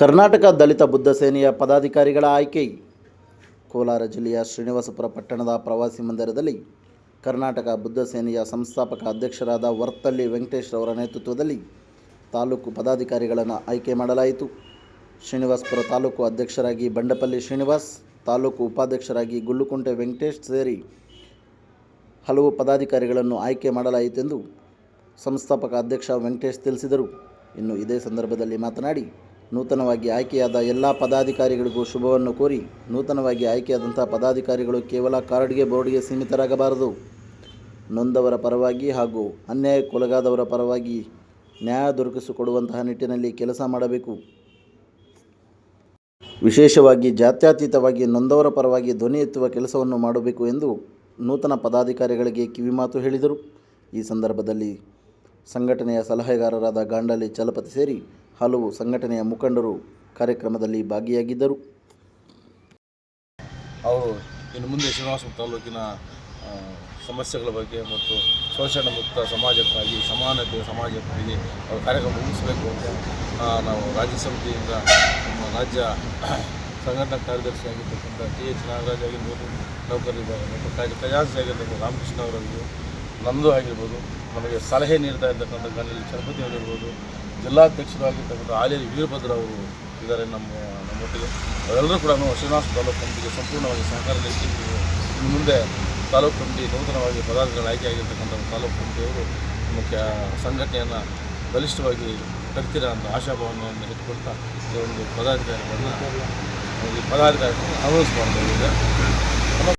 ಕರ್ನಾಟಕ ದಲಿತ ಬುದ್ಧ ಸೇನೆಯ ಪದಾಧಿಕಾರಿಗಳ ಆಯ್ಕೆ. ಕೋಲಾರ ಜಿಲ್ಲೆಯ ಶ್ರೀನಿವಾಸಪುರ ಪಟ್ಟಣದ ಪ್ರವಾಸಿ ಮಂದಿರದಲ್ಲಿ ಕರ್ನಾಟಕ ಬುದ್ಧ ಸೇನೆಯ ಸಂಸ್ಥಾಪಕ ಅಧ್ಯಕ್ಷರಾದ ವರ್ತಳ್ಳಿ ವೆಂಕಟೇಶ್ ರವರ ನೇತೃತ್ವದಲ್ಲಿ ತಾಲೂಕು ಪದಾಧಿಕಾರಿಗಳನ್ನು ಆಯ್ಕೆ ಮಾಡಲಾಯಿತು. ಶ್ರೀನಿವಾಸಪುರ ತಾಲೂಕು ಅಧ್ಯಕ್ಷರಾಗಿ ಬಂಡಪಲ್ಲಿ ಶ್ರೀನಿವಾಸ್, ತಾಲೂಕು ಉಪಾಧ್ಯಕ್ಷರಾಗಿ ಗುಳ್ಳುಕುಂಟೆ ವೆಂಕಟೇಶ್ ಸೇರಿ ಹಲವು ಪದಾಧಿಕಾರಿಗಳನ್ನು ಆಯ್ಕೆ ಮಾಡಲಾಯಿತೆಂದು ಸಂಸ್ಥಾಪಕ ಅಧ್ಯಕ್ಷ ವೆಂಕಟೇಶ್ ತಿಳಿಸಿದರು. ಇನ್ನು ಇದೇ ಸಂದರ್ಭದಲ್ಲಿ ಮಾತನಾಡಿ ನೂತನವಾಗಿ ಆಯ್ಕೆಯಾದ ಎಲ್ಲ ಪದಾಧಿಕಾರಿಗಳಿಗೂ ಶುಭವನ್ನು ಕೋರಿ ನೂತನವಾಗಿ ಆಯ್ಕೆಯಾದಂಥ ಪದಾಧಿಕಾರಿಗಳು ಕೇವಲ ಕಾರ್ಡ್ಗೆ, ಬೋರ್ಡ್ಗೆ ಸೀಮಿತರಾಗಬಾರದು. ನೊಂದವರ ಪರವಾಗಿ ಹಾಗೂ ಅನ್ಯಾಯಕ್ಕೊಳಗಾದವರ ಪರವಾಗಿ ನ್ಯಾಯ ದೊರಕಿಸಿಕೊಡುವಂತಹ ನಿಟ್ಟಿನಲ್ಲಿ ಕೆಲಸ ಮಾಡಬೇಕು. ವಿಶೇಷವಾಗಿ ಜಾತ್ಯತೀತವಾಗಿ ನೊಂದವರ ಪರವಾಗಿ ಧ್ವನಿ ಎತ್ತುವ ಕೆಲಸವನ್ನು ಮಾಡಬೇಕು ಎಂದು ನೂತನ ಪದಾಧಿಕಾರಿಗಳಿಗೆ ಕಿವಿಮಾತು ಹೇಳಿದರು. ಈ ಸಂದರ್ಭದಲ್ಲಿ ಸಂಘಟನೆಯ ಸಲಹೆಗಾರರಾದ ಗಾಂಡಲಿ ಚಲಪತಿ ಸೇರಿ ಹಲವು ಸಂಘಟನೆಯ ಮುಖಂಡರು ಕಾರ್ಯಕ್ರಮದಲ್ಲಿ ಭಾಗಿಯಾಗಿದ್ದರು. ಅವರು ಇನ್ನು ಮುಂದೆ ಶ್ರೀನಿವಾಸ ತಾಲೂಕಿನ ಸಮಸ್ಯೆಗಳ ಬಗ್ಗೆ ಮತ್ತು ಶೋಷಣೆ ಮುಕ್ತ ಸಮಾಜಕ್ಕಾಗಿ ಸಮಾನತೆ ಸಮಾಜಕ್ಕಾಗಿ ಅವರು ಕಾರ್ಯಕ್ರಮ ಮುಗಿಸಬೇಕು ಅಂತ ನಾವು ರಾಜ್ಯ ಸಮಿತಿಯಿಂದ ನಮ್ಮ ರಾಜ್ಯ ಸಂಘಟನಾ ಕಾರ್ಯದರ್ಶಿಯಾಗಿರ್ತಕ್ಕಂಥ ಟಿ ಎಚ್ ನಾಗರಾಜ್ ಆಗಿರ್ಬೋದು ನೌಕರಿ ಮತ್ತು ಖಜಾನ್ಸಿ ಆಗಿರ್ತಕ್ಕಂಥ ರಾಮಕೃಷ್ಣ ಅವರಾಗಿರ್ಬೋದು ನಂದು ಆಗಿರ್ಬೋದು, ನಮಗೆ ಸಲಹೆ ನೀಡ್ತಾ ಇರ್ತಕ್ಕಂಥ ಗಣ್ಯರು ಚಲಪತಿ ಅವರಿರ್ಬೋದು ಜಿಲ್ಲಾಧ್ಯಕ್ಷರು ಆಗಿರ್ತಕ್ಕಂಥ ಆಲೇರಿ ವೀರಭದ್ರ ಅವರು ಇದ್ದಾರೆ ನಮ್ಮ ನಮ್ಮೊಟ್ಟಿಗೆ ಅವರೆಲ್ಲರೂ ಕೂಡ ಶ್ರೀನಿವಾಸ ತಾಲೂಕು ಕಮಿಟಿಗೆ ಸಂಪೂರ್ಣವಾಗಿ ಸಹಕಾರ ಇನ್ನು ಮುಂದೆ ತಾಲೂಕು ಕಮಿಟಿ ನೂತನವಾಗಿ ಪದಾರ್ಥಗಳ ಆಯ್ಕೆ ಆಗಿರ್ತಕ್ಕಂಥ ತಾಲೂಕು ಕಮಿಟಿಯವರು ಮುಖ್ಯ ಸಂಘಟನೆಯನ್ನು ಬಲಿಷ್ಠವಾಗಿ ಕಟ್ತೀರ ಅಂತ ಆಶಾಭಾವನೆಯನ್ನು ಇಟ್ಕೊಳ್ತಾ ಈ ಒಂದು ಪದಾಧಿಕಾರಿಗಳನ್ನು ಪದಾಧಿಕಾರಿಗಳನ್ನು ಇದ್ದಾರೆ.